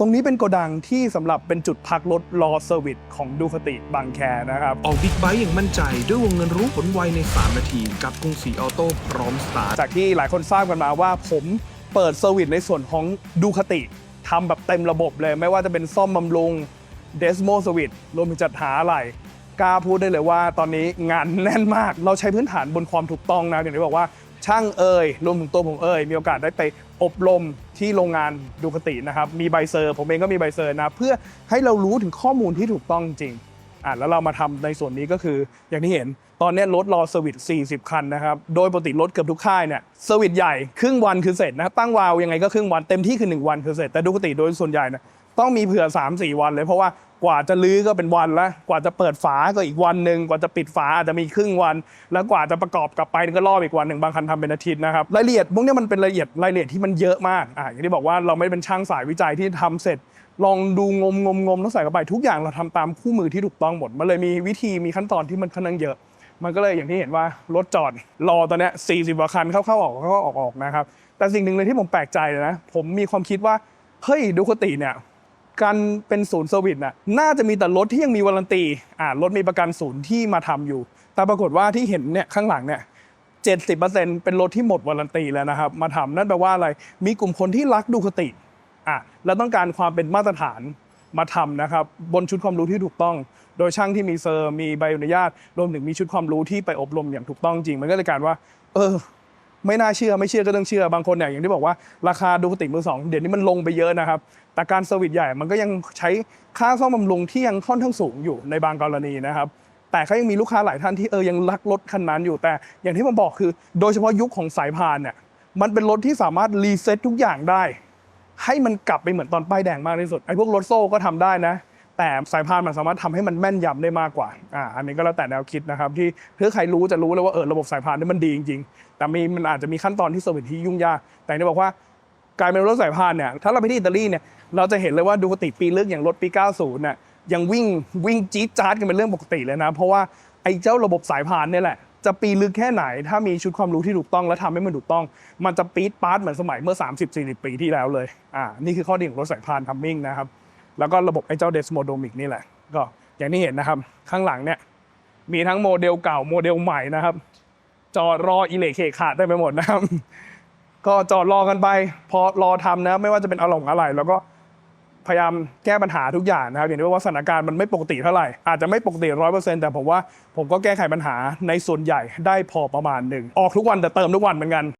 ตรงนี้เป็นโกดังที่สำหรับเป็นจุดพักรถรอเซอร์วิสของดูคติบางแคนะครับ ออกบิ๊กไบค์อย่างมั่นใจด้วยวงเงินรู้ผลไวใน 3 นาที กับกรุงศรีออโต้พร้อมสตาร์ทจากที่หลายคนทราบกันมาว่าผมเปิดเซอร์วิสในส่วนของดูคติทำแบบเต็มระบบเลย ไม่ว่าจะเป็นซ่อมบำรุงเดสโมสวิตรวมถึงจัดหาอะไรกล้าพูดได้เลยว่าตอนนี้งานแน่นมาก เราใช้พื้นฐานบนความถูกต้องนะอย่างที่บอกว่า ช่างเอ่ยรวมถึงตัวผมเอ่ยมีโอกาสได้ไปอบรมที่โรงงานดูคตินะครับ มีใบเซอร์ ผมเองก็มีใบเซอร์นะ เพื่อให้เรารู้ถึงข้อมูลที่ถูกต้องจริงอะแล้วเรามาทำในส่วนนี้ก็คืออย่างที่เห็นตอนนี้รถรอเซอร์วิส40 คันนะครับ โดยปกติรถเกือบทุกค่ายเนี่ยเซอร์วิสใหญ่ครึ่งวันคือเสร็จนะตั้งวาวยังไงก็ครึ่งวันเต็มที่คือ 1 วันคือเสร็จแต่ปกติโดยส่วนใหญ่นี่ยต้องมีเผื่อ 3-4 วันเลยเพราะว่า กว่าจะลื้อก็เป็นวันละกว่าจะเปิดฝาก็อีกวันหนึ่งกว่าจะปิดฝาอาจจะมีครึ่งวัน แล้วกว่าจะประกอบกลับไปก็รอบอีกวันหนึ่งบางคันทำเป็นอาทิตย์นะครับรายละเอียดพวกนี้มันเป็นรายละเอียดรายละเอียดที่มันเยอะมากอะอย่างที่บอกว่าเราไม่เป็นช่างสายวิจัยที่ทำเสร็จ ลองดูงมงมงมต้องใส่เข้าไปทุกอย่างเราทำตามคู่มือที่ถูกต้องหมดมันเลยมีวิธีมีขั้นตอนที่มันค่อนข้างเยอะมันก็เลยอย่างที่เห็นว่ารถจอดรอตอนนี้ย40กว่าคันเข้าๆออกเข้าๆออกออกนะครับ แต่สิ่งหนึ่งเลยที่ผมแปลกใจเลยนะ ผมมีความคิดว่า เฮ้ยดูคติเนี่ย การเป็นศูนย์เซอร์วิสน่ะน่าจะมีแต่รถที่ยังมีวารันตีอ่ารถมีประกันศูนย์ที่มาทำอยู่ แต่ปรากฏว่าที่เห็นเนี่ยข้างหลังเนี่ย70%เปอร์เซ็นเป็นรถที่หมดวารันตีแล้วนะครับ มาทำนั่นแปลว่าอะไรมีกลุ่มคนที่รักดูคติอะแล้วต้องการความเป็นมาตรฐานมาทำนะครับ บนชุดความรู้ที่ถูกต้อง โดยช่างที่มีเซอร์มีใบอนุญาตรวมถึงมีชุดความรู้ที่ไปอบรมอย่างถูกต้องจริง มันก็เลยกลารว่า เออ ไม่น่าเชื่อไม่เชื่อก็ต้องเชื่อบางคนเนี่ยอย่างที่บอกว่าราคาดูคติมือสองเดี๋ยวนี้มันลงไปเยอะนะครับ แต่การเซอร์วิสใหญ่มันก็ยังใช้ค่าซ่อมบำรุงที่ยังค่อนข้างสูงอยู่ในบางกรณีนะครับแต่ก็ยังมีลูกค้าหลายท่านที่เออยังรักรถคันนั้นอยู่แต่ อย่างที่ผมบอกคือ โดยเฉพาะยุคของสายพานเนี่ยมันเป็นรถที่สามารถรีเซ็ตทุกอย่างได้ ให้มันกลับไปเหมือนตอนป้ายแดงมากที่สุดไอ้พวกรถโซ่ก็ทำได้นะ แต่สายพานมันสามารถทำให้มันแม่นยำได้มากกว่าอ่าอันนี้ก็แล้วแต่แนวคิดนะครับที่ถ้าใครรู้จะรู้เลยว่าเออระบบสายพานนี่มันดีจริงๆ แต่มีมันอาจจะมีขั้นตอนที่เซอร์วิสที่ยุ่งยาก แต่นี่บอกว่ากายเป็นรถสายพานเนี่ยถ้าเราไปที่อิตาลีเนี่ยเราจะเห็นเลยว่าดูคติปีเลึกอย่างรถปี 90เนี่ยยังวิ่งวิ่งจี๊ดจ๊าดกันเป็นเรื่องปกติเลยนะ เพราะว่าไอ้เจ้าระบบสายพานเนี่ยแหละจะปีลึกแค่ไหน ถ้ามีชุดความรู้ที่ถูกต้องและทำให้มันถูกต้อง มันจะปี๊ดปาร์ตเหมือนสมัยเมื่อ 30-40 ปีที่แล้วเลยอ่านี่คือข้อดีของรถสายพานทัมมิ่งนะครับ แล้วก็ระบบไอ้เจ้าเดสโมโดมิกนี่แหละ ก็อย่างที่เห็นนะครับ ข้างหลังเนี่ยมีทั้งโมเดลเก่าโมเดลใหม่นะครับ จอดรออิเล็กเคขาดได้ไปหมดนะครับ ก็จอดรอกันไป พอรอทำนะ ไม่ว่าจะเป็นอารมณ์อะไร แล้วก็พยายามแก้ปัญหาทุกอย่างนะครับ อย่างที่ว่าสถานการณ์มันไม่ปกติเท่าไหร่ อาจจะไม่ปกติร้อยเปอร์เซ็นต์แต่ผมว่าผมก็แก้ไขปัญหาในส่วนใหญ่ได้พอประมาณหนึ่งออกทุกวันแต่เติมทุกวันเหมือนกัน